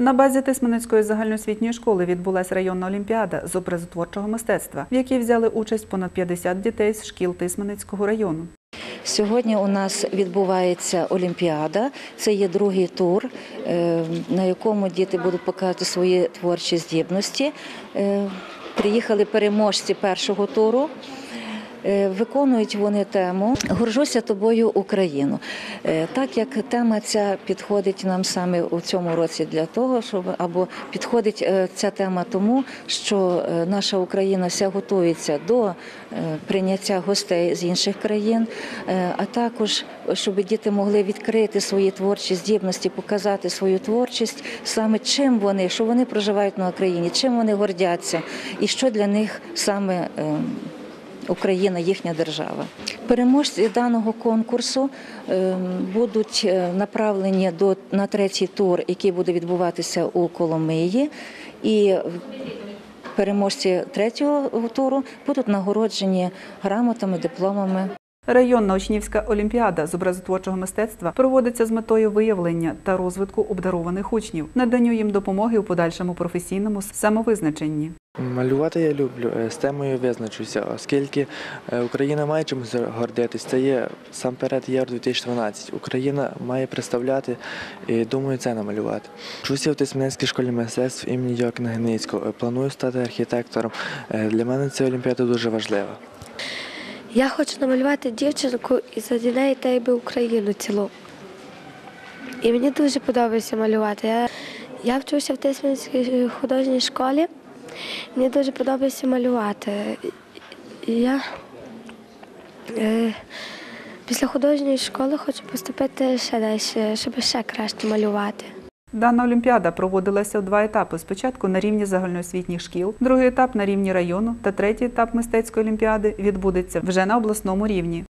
На базі Тисменецької загальноосвітньої школи відбулася районна олімпіада з образотворчого мистецтва, в якій взяли участь понад 50 дітей з шкіл Тисменецького району. Сьогодні у нас відбувається Олімпіада. Це є другий тур, е, на якому діти будуть показувати свої творчі здібності. Е, Приїхали переможці першого туру. Е, Виконують вони тему Горжуся тобою Україну. Е, Так як тема ця підходить нам саме у цьому році для того, щоб або підходить е, ця тема тому, що наша Україна вся готується до прийняття гостей з інших країн, а також щоб діти могли відкрити свої творчі здібності, показати свою творчість саме чим вони, що вони проживають на Україні, чим вони гордяться, і що для них саме. Е, Україна їхня держава. Переможці даного конкурсу е, будуть е, направлені до на третій тур, який буде відбуватися у Коломиї, і переможці третього туру будуть нагороджені грамотами, дипломами. Районна учнівська олімпіада з образотворчого мистецтва проводиться з метою виявлення та розвитку обдарованих учнів, наданню їм допомоги у подальшому професійному самовизначенні. Малювати я люблю, е, з темою визначуся, оскільки е, Україна має чимось гордитись. Це є сам перед Євро 2012. Україна має представляти і думаю це намалювати. Вчуся в Тисменецькій школі мистецтв імені Йокна Гницького. Е, Планую стати архітектором. Для мене ця олімпіада дуже важлива. Я хочу намалювати дівчинку і заді неї та й би Україну цілу. І мені дуже подобається малювати. Я, я вчуся в Тисменській художній школі. Мені дуже подобається малювати. Я е, після художньої школи хочу поступити ще далі, щоб ще краще малювати. Дана олімпіада проводилася в два етапи: спочатку на рівні загальноосвітніх шкіл, другий етап на рівні району та третій етап мистецької олімпіади відбудеться вже на обласному рівні.